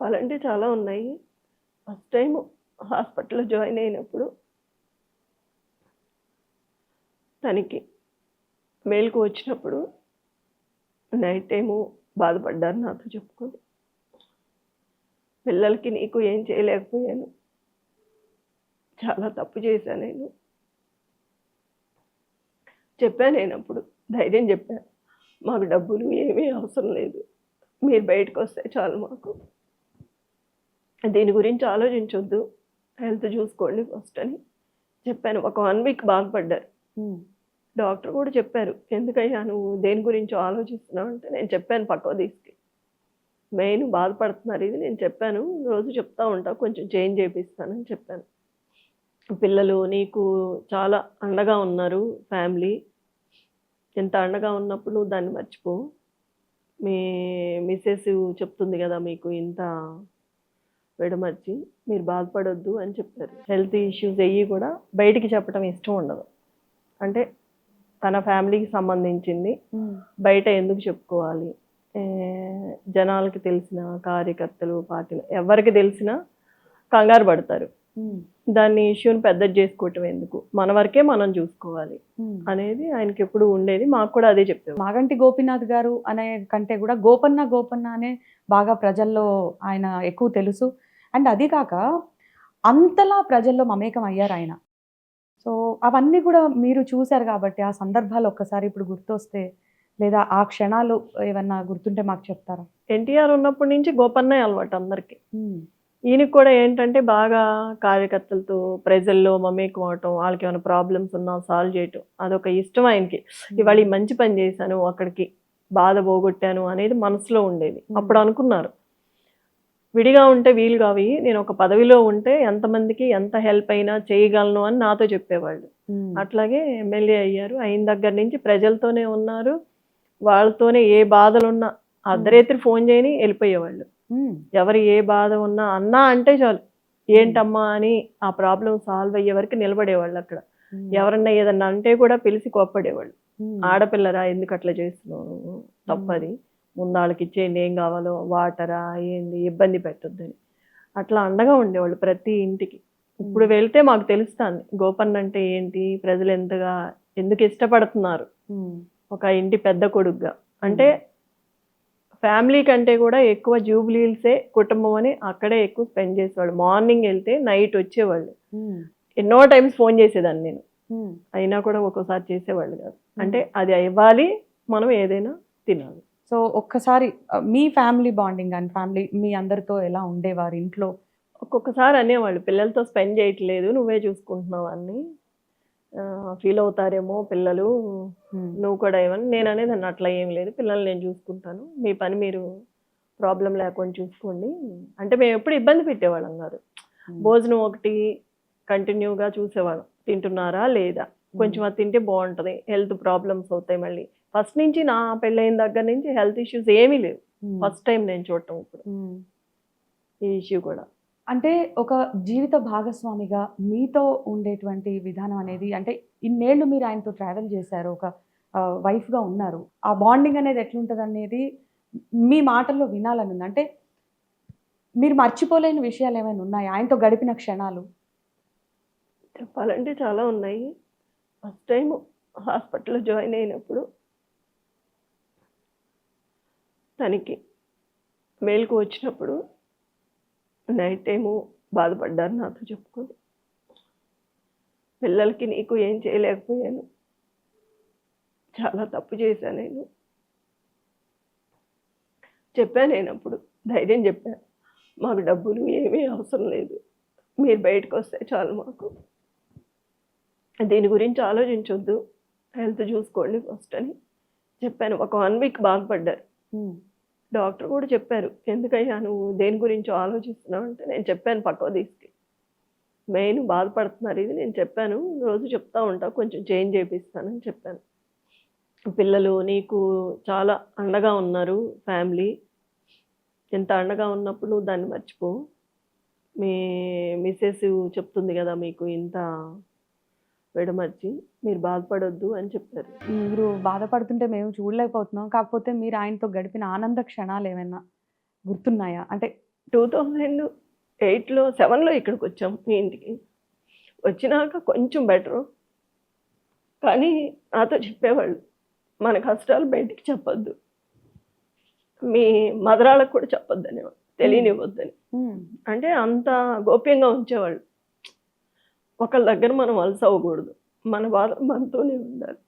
చెప్పాలంటే చాలా ఉన్నాయి. ఫస్ట్ టైం హాస్పిటల్లో జాయిన్ అయినప్పుడు తనకి మేల్కు వచ్చినప్పుడు నైట్ టైము బాధపడ్డారు నాతో చెప్పుకొని. పిల్లలకి నీకు ఏం చేయలేకపోయాను. చాలా తప్పు చేశాను నేను. చెప్పాను నేను అప్పుడు ధైర్యం చెప్పాను మాకు డబ్బులు ఏమీ అవసరం లేదు. మీరు బయటకు వస్తే చాలు మాకు. దీని గురించి ఆలోచించొద్దు. హెల్త్ చూసుకోండి ఫస్ట్ అని చెప్పాను. ఒక వన్ వీక్ బాధపడ్డారు. డాక్టర్ కూడా చెప్పారు ఎందుకయ్యా నువ్వు దేని గురించి ఆలోచిస్తున్నావు? అంటే నేను చెప్పాను పక్కవ తీసుకు మెయిన్ బాధపడుతున్నారు ఇది. నేను చెప్పాను రోజు చెప్తా ఉంటా కొంచెం చేంజ్ చేపిస్తానని చెప్పాను. పిల్లలు నీకు చాలా అండగా ఉన్నారు ఫ్యామిలీ. ఎంత అండగా ఉన్నప్పుడు నువ్వు దాన్ని మర్చిపో. మీ మిస్సెస్ చెప్తుంది కదా మీకు ఇంత విడమర్చి మీరు బాధపడొద్దు అని చెప్పారు. హెల్త్ ఇష్యూస్ అయ్యి కూడా బయటికి చెప్పడం ఇష్టం ఉండదు. అంటే తన ఫ్యామిలీకి సంబంధించింది. బయట ఎందుకు చెప్పుకోవాలి? జనాలకి తెలిసిన కార్యకర్తలు పార్టీలు ఎవరికి తెలిసినా కంగారు పడతారు. దాన్ని ఇష్యూని పెద్దది చేసుకోవటం ఎందుకు? మన వరకే మనం చూసుకోవాలి. అనేది ఆయనకి ఎప్పుడు ఉండేది. మాకు కూడా అదే చెప్పేవారు. మాగంటి గోపీనాథ్ గారు అనే కంటే కూడా గోపన్న గోపన్న అనే బాగా ప్రజల్లో ఆయన ఎక్కువ తెలుసు. అండ్ అది కాక అంతలా ప్రజల్లో మమేకం అయ్యారు ఆయన. సో అవన్నీ కూడా మీరు చూశారు కాబట్టి ఆ సందర్భాలు ఒక్కసారి ఇప్పుడు గుర్తొస్తే లేదా ఆ క్షణాలు ఏమన్నా గుర్తుంటే మాకు చెప్తారా? ఎన్టీఆర్ ఉన్నప్పటి నుంచి గోపన్నే అలవాటు అందరికి. ఈయనకి కూడా ఏంటంటే బాగా కార్యకర్తలతో ప్రజల్లో మమేకం అవటం వాళ్ళకి ఏమైనా ప్రాబ్లమ్స్ ఉన్నా సాల్వ్ చేయటం అదొక ఇష్టం ఆయనకి. ఇవాళ మంచి పని చేశాను అక్కడికి బాధ పోగొట్టాను అనేది మనసులో ఉండేది. అప్పుడు అనుకున్నారు. విడిగా ఉంటే వీలు కావి. నేను ఒక పదవిలో ఉంటే ఎంతమందికి ఎంత హెల్ప్ అయినా చేయగలను అని నాతో చెప్పేవాళ్ళు. అట్లాగే ఎమ్మెల్యే అయ్యారు. అయిన దగ్గర నుంచి ప్రజలతోనే ఉన్నారు. వాళ్ళతోనే ఏ బాధలున్నా అర్ధరేత్రి ఫోన్ చేయని వెళ్ళిపోయేవాళ్ళు. ఎవరు ఏ బాధ ఉన్నా అన్నా అంటే చాలు. ఏంటమ్మా అని ఆ ప్రాబ్లం సాల్వ్ అయ్యే వరకు నిలబడేవాళ్ళు అక్కడ. ఎవరన్నా ఏదన్నా అంటే కూడా పిలిచి కోప్పడేవాళ్ళు. ఆడపిల్లరా ఎందుకు అట్లా చేస్తున్నావు? తప్పది. వాళ్ళకి ఇచ్చేయండి ఏం కావాలో వాటరా ఏంది ఇబ్బంది పెట్టొద్దని. అట్లా అండగా ఉండేవాళ్ళు ప్రతి ఇంటికి. ఇప్పుడు వెళ్తే మాకు తెలుస్తుంది గోపన్ అంటే ఏంటి ప్రజలు ఎంతగా ఎందుకు ఇష్టపడుతున్నారు? ఒక ఇంటి పెద్ద కొడుకుగా. అంటే ఫ్యామిలీ కంటే కూడా ఎక్కువ జూబ్లీల్సే కుటుంబం అని అక్కడే ఎక్కువ స్పెండ్ చేసేవాళ్ళు. మార్నింగ్ వెళ్తే నైట్ వచ్చేవాళ్ళు. ఎన్నో టైమ్స్ ఫోన్ చేసేదాన్ని నేను. అయినా కూడా ఒక్కోసారి చేసేవాళ్ళు కాదు. అంటే అది ఇవ్వాలి మనం ఏదైనా తినాలి. సో ఒక్కసారి మీ ఫ్యామిలీ బాండింగ్ అండ్ ఫ్యామిలీ మీ అందరితో ఎలా ఉండేవారు ఇంట్లో? ఒక్కొక్కసారి అనేవాళ్ళు పిల్లలతో స్పెండ్ చేయట్లేదు నువ్వే చూసుకుంటున్నావు అన్ని ఫీల్ అవుతారేమో పిల్లలు నువ్వు కూడా ఏమని నేను అనేది అన్న అట్లా ఏం లేదు పిల్లల్ని నేను చూసుకుంటాను మీ పని మీరు ప్రాబ్లం లేకుండా చూసుకోండి అంటే మేము ఎప్పుడు ఇబ్బంది పెట్టేవాళ్ళం కాదు. భోజనం ఒకటి కంటిన్యూగా చూసేవాళ్ళం. తింటున్నారా లేదా? కొంచెం అది తింటే బాగుంటుంది హెల్త్ ప్రాబ్లమ్స్ అవుతాయి మళ్ళీ. ఫస్ట్ నుంచి నా పెళ్ళైన దగ్గర నుంచి హెల్త్ ఇష్యూస్ ఏమీ లేవు. ఫస్ట్ టైం నేను చూడటం ఇప్పుడు. ఈ ఇష్యూ కూడా. అంటే ఒక జీవిత భాగస్వామిగా మీతో ఉండేటువంటి విధానం అనేది అంటే ఇన్నేళ్ళు మీరు ఆయనతో ట్రావెల్ చేశారు ఒక ఆ, wife గా ఉన్నారు. ఆ బాండింగ్ అనేది ఎట్లుంటుంది అనేది మీ మాటల్లో వినాలని ఉంది. అంటే మీరు మర్చిపోలేని విషయాలు ఏమైనా ఉన్నాయా? ఆయనతో గడిపిన క్షణాలు. చెప్పాలంటే చాలా ఉన్నాయి. ఫస్ట్ టైం హాస్పిటల్లో జాయిన్ అయినప్పుడు తనకి మేలుకు వచ్చినప్పుడు నైట్ టైము బాధపడ్డారు నాతో చెప్పుకొని. పిల్లలకి నీకు ఏం చేయలేకపోయాను. చాలా తప్పు చేశాను నేను. చెప్పాను నేను అప్పుడు ధైర్యం చెప్పాను మాకు డబ్బులు ఏమీ అవసరం లేదు. మీరు బయటకు వస్తే చాలు మాకు. దీని గురించి ఆలోచించొద్దు. హెల్త్ చూసుకోండి ఫస్ట్ అని చెప్పాను. ఒక వన్ వీక్ బాధపడ్డారు. డాక్టర్ కూడా చెప్పారు ఎందుకయ్యా నువ్వు దేని గురించి ఆలోచిస్తున్నావు? అంటే నేను చెప్పాను పక్కో తీసుకు మెయిన్ బాధపడుతున్నారు ఇది నేను చెప్పాను రోజు చెప్తా ఉంటా కొంచెం చేంజ్ చేపిస్తానని చెప్పాను. పిల్లలు నీకు చాలా అండగా ఉన్నారు ఫ్యామిలీ. ఎంత అండగా ఉన్నప్పుడు నువ్వు దాన్ని మర్చిపో. మీ మిస్సెస్ చెప్తుంది కదా మీకు ఇంత విడమర్చి మీరు బాధపడొద్దు అని చెప్పారు. మీరు బాధపడుతుంటే మేము చూడలేకపోతున్నాం. కాకపోతే మీరు ఆయనతో గడిపిన ఆనంద క్షణాలు ఏమైనా గుర్తున్నాయా? అంటే టూ థౌజండ్ ఎయిట్లో సెవెన్లో ఇక్కడికి వచ్చాం మీ ఇంటికి. వచ్చినాక కొంచెం బెటరు. కానీ నాతో చెప్పేవాళ్ళు మన కష్టాలు బయటికి చెప్పొద్దు. మీ మదరాలకు కూడా చెప్పొద్దు అనేవాళ్ళు తెలియనివ్వద్దని. అంటే అంత గోప్యంగా ఉంచేవాళ్ళు. ఒకళ్ళ దగ్గర మనం అలసవకూడదు అవ్వకూడదు మన బాధ మనతోనే ఉండాలి.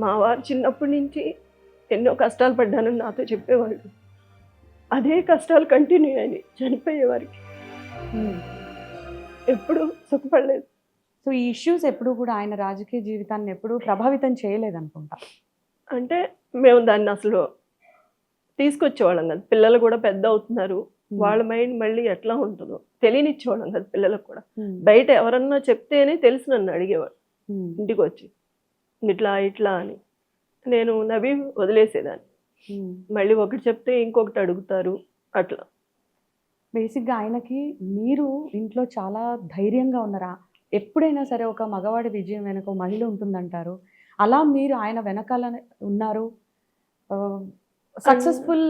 మా వారు చిన్నప్పటి నుంచి ఎన్నో కష్టాలు పడ్డానని నాతో చెప్పేవాళ్ళు. అదే కష్టాలు కంటిన్యూ అయ్యాయి చనిపోయే వారికి ఉమ్. ఎప్పుడు సుఖపడలేదు. సో ఈ ఇష్యూస్ ఎప్పుడు కూడా ఆయన రాజకీయ జీవితాన్ని ఎప్పుడు ప్రభావితం చేయలేదు అనుకుంటా అంటే మేము దాన్ని అసలు తీసుకొచ్చేవాళ్ళం కదా పిల్లలు కూడా పెద్ద అవుతున్నారు. వాళ్ళ మైండ్ మళ్ళీ ఎట్లా ఉంటుందో తెలియనిచ్చేవాళ్ళం కదా పిల్లలకు కూడా. బయట ఎవరన్నా చెప్తేనే తెలిసి నన్ను అడిగేవాడు ఇంటికి వచ్చి ఇట్లా ఇట్లా అని. నేను నవ్వి వదిలేసేదాన్ని. మళ్ళీ ఒకటి చెప్తే ఇంకొకటి అడుగుతారు అట్లా. బేసిక్గా ఆయనకి మీరు ఇంట్లో చాలా ధైర్యంగా ఉన్నారా? ఎప్పుడైనా సరే ఒక మగవాడి విజయం వెనక మహిళ ఉంటుందంటారు. అలా మీరు ఆయన వెనకాల ఉన్నారు? సక్సెస్ఫుల్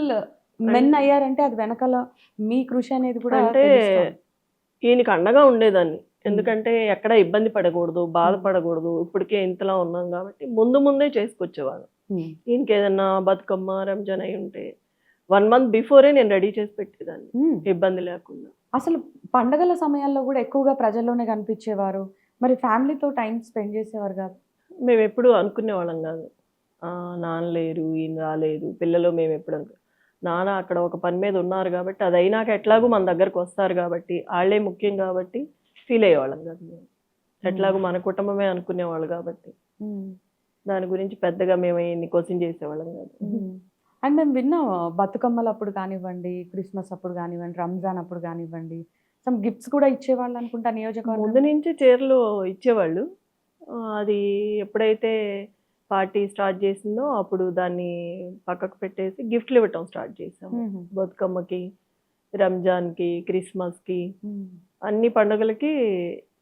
మెన్ అయ్యారంటే అది వెనకాల మీ కృషి అనేది కూడా అంటే. ఈయనకి అండగా ఉండేదాన్ని. ఎందుకంటే ఎక్కడ ఇబ్బంది పడకూడదు బాధపడకూడదు ఇప్పటికే ఇంతలా ఉన్నాం కాబట్టి ముందు ముందే చేసుకొచ్చేవాళ్ళం. ఉమ్, ఈయనకి ఏదన్నా బతుకమ్మ రంజాన్ అయి ఉంటే వన్ మంత్ బిఫోరే నేను రెడీ చేసి పెట్టేదాన్ని. ఇబ్బంది లేకుండా. అసలు పండగల సమయాల్లో కూడా ఎక్కువగా ప్రజల్లోనే కనిపించేవారు? మరి ఫ్యామిలీతో టైం స్పెండ్ చేసేవారు కాదు? మేము ఎప్పుడు అనుకునే వాళ్ళం కాదు. నాన్న లేరు ఈయన రాలేదు పిల్లలు మేము ఎప్పుడు అనుకో నాన్న అక్కడ ఒక పని మీద ఉన్నారు కాబట్టి అది అయినాక ఎట్లాగూ మన దగ్గరకు వస్తారు కాబట్టి వాళ్ళే ముఖ్యం కాబట్టి ఫీల్ అయ్యేవాళ్ళం కాదు మేము. ఎట్లాగూ మన కుటుంబమే అనుకునేవాళ్ళు కాబట్టి. దాని గురించి పెద్దగా మేము ఇన్ని క్వశ్చన్ చేసేవాళ్ళం కాదు. అండ్ మేము విన్నాం బతుకమ్మలు అప్పుడు కానివ్వండి క్రిస్మస్ అప్పుడు కానివ్వండి రంజాన్ అప్పుడు కానివ్వండి సమ్ గిఫ్ట్స్ కూడా ఇచ్చేవాళ్ళు అనుకుంటా ముందు నియోజకవర్గం నుంచి చీరలు ఇచ్చేవాళ్ళు. అది ఎప్పుడైతే పార్టీ స్టార్ట్ చేసిందో అప్పుడు దాన్ని పక్కకు పెట్టేసి గిఫ్ట్లు ఇవ్వటం స్టార్ట్ చేసాము. బతుకమ్మకి రంజాన్కి క్రిస్మస్కి. అన్ని పండుగలకి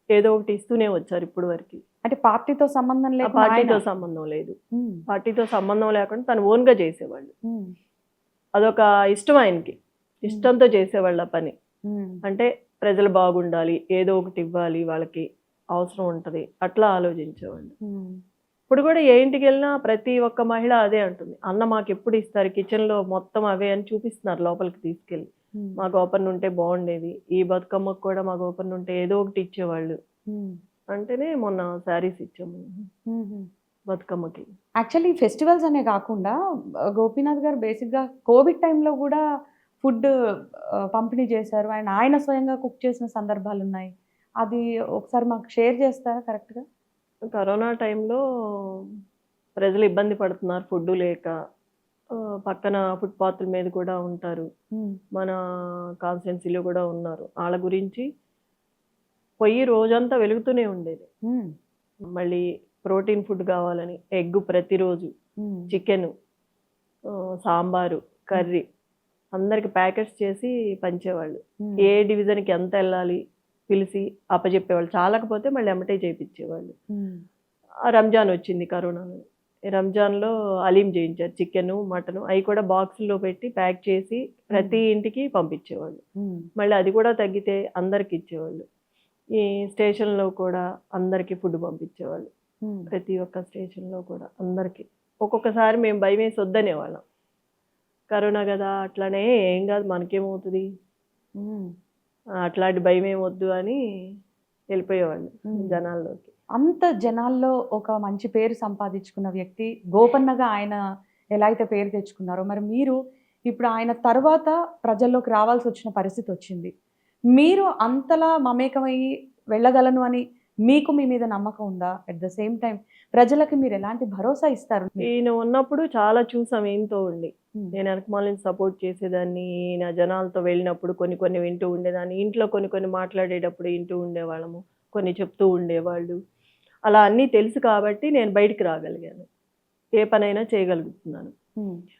ఏదో ఒకటి ఇస్తూనే వచ్చారు ఇప్పుడు వరకు. అంటే పార్టీతో సంబంధం లేదు పార్టీతో సంబంధం లేదు. పార్టీతో సంబంధం లేకుండా తను ఓన్గా చేసేవాళ్ళు. అదొక ఇష్టం ఆయనకి. ఇష్టంతో చేసేవాళ్ళు ఆ పని అంటే ప్రజలు బాగుండాలి ఏదో ఒకటి ఇవ్వాలి వాళ్ళకి అవసరం ఉంటుంది. అట్లా ఆలోచించేవాళ్ళు. ఇప్పుడు కూడా ఏ ఇంటికి వెళ్ళినా ప్రతి ఒక్క మహిళ అదే అంటుంది. అన్న మాకు ఎప్పుడు ఇస్తారు? కిచెన్లో మొత్తం అవే అని చూపిస్తున్నారు లోపలికి తీసుకెళ్ళి. మా గోపన్ ఉంటే బాగుండేది. ఈ బతుకమ్మకు కూడా మా గోపన్ ఉంటే ఏదో ఒకటి ఇచ్చేవాళ్ళు. అంటేనే మొన్న శారీస్ ఇచ్చాము. బతుకమ్మకి. యాక్చువల్లీ ఫెస్టివల్స్ అనే కాకుండా గోపీనాథ్ గారు బేసిక్గా కోవిడ్ టైంలో కూడా ఫుడ్ పంపిణీ చేశారు. ఆయన ఆయన స్వయంగా కుక్ చేసిన సందర్భాలు ఉన్నాయి. అది ఒకసారి మాకు షేర్ చేస్తారా కరెక్ట్గా? కరోనా టైంలో ప్రజలు ఇబ్బంది పడుతున్నారు ఫుడ్ లేక. పక్కన ఫుట్పాత్ల మీద కూడా ఉంటారు. మన కాన్స్టిట్యున్సీలో కూడా ఉన్నారు. వాళ్ళ గురించి పొయ్యి రోజంతా వెలుగుతూనే ఉండేది. మళ్ళీ ప్రోటీన్ ఫుడ్ కావాలని ఎగ్ ప్రతిరోజు చికెన్ సాంబారు కర్రీ అందరికి ప్యాకెట్స్ చేసి పంచేవాళ్ళు. ఏ డివిజన్కి ఎంత వెళ్ళాలి పిలిచి అప్పచెప్పేవాళ్ళు చాలకపోతే మళ్ళీ ఎమ్మటే చేయించేవాళ్ళు రంజాన్ వచ్చింది కరోనాలో ఈ రంజాన్లో అలీం చేయించారు చికెన్ మటన్ అవి కూడా బాక్సుల్లో పెట్టి ప్యాక్ చేసి ప్రతి ఇంటికి పంపించేవాళ్ళు. మళ్ళీ అది కూడా తగ్గితే అందరికి ఇచ్చేవాళ్ళు. ఈ స్టేషన్లో కూడా అందరికీ ఫుడ్ పంపించేవాళ్ళు. ప్రతి ఒక్క స్టేషన్లో కూడా అందరికీ. ఒక్కొక్కసారి మేము భయం వేసి వద్దనేవాళ్ళం. కరోనా కదా అట్లానే ఏం కాదు మనకేమవుతుంది? అట్లాంటి భయం ఏం వద్దు అని వెళ్ళిపోయేవాళ్ళు జనాల్లోకి. అంత జనాల్లో ఒక మంచి పేరు సంపాదించుకున్న వ్యక్తి గోపన్నగా ఆయన ఎలా అయితే పేరు తెచ్చుకున్నారో మరి మీరు ఇప్పుడు ఆయన తర్వాత ప్రజల్లోకి రావాల్సి వచ్చిన పరిస్థితి వచ్చింది. మీరు అంతలా మమేకమయ్యి వెళ్ళగలను అని మీకు మీ మీద నమ్మకం ఉందా? అట్ ద సేమ్ టైం ప్రజలకి మీరు ఎలాంటి భరోసా ఇస్తారు? ఈయన ఉన్నప్పుడు చాలా చూసాం ఏంతో ఉండి నేను వెనకమాలని సపోర్ట్ చేసేదాన్ని ఈయన జనాలతో వెళ్ళినప్పుడు కొన్ని కొన్ని వింటూ ఉండేదాన్ని ఇంట్లో కొన్ని కొన్ని మాట్లాడేటప్పుడు వింటూ ఉండేవాళ్ళము కొన్ని చెప్తూ ఉండేవాళ్ళు. అలా అన్నీ తెలుసు కాబట్టి నేను బయటికి రాగలిగాను. ఏ పనైనా చేయగలుగుతున్నాను.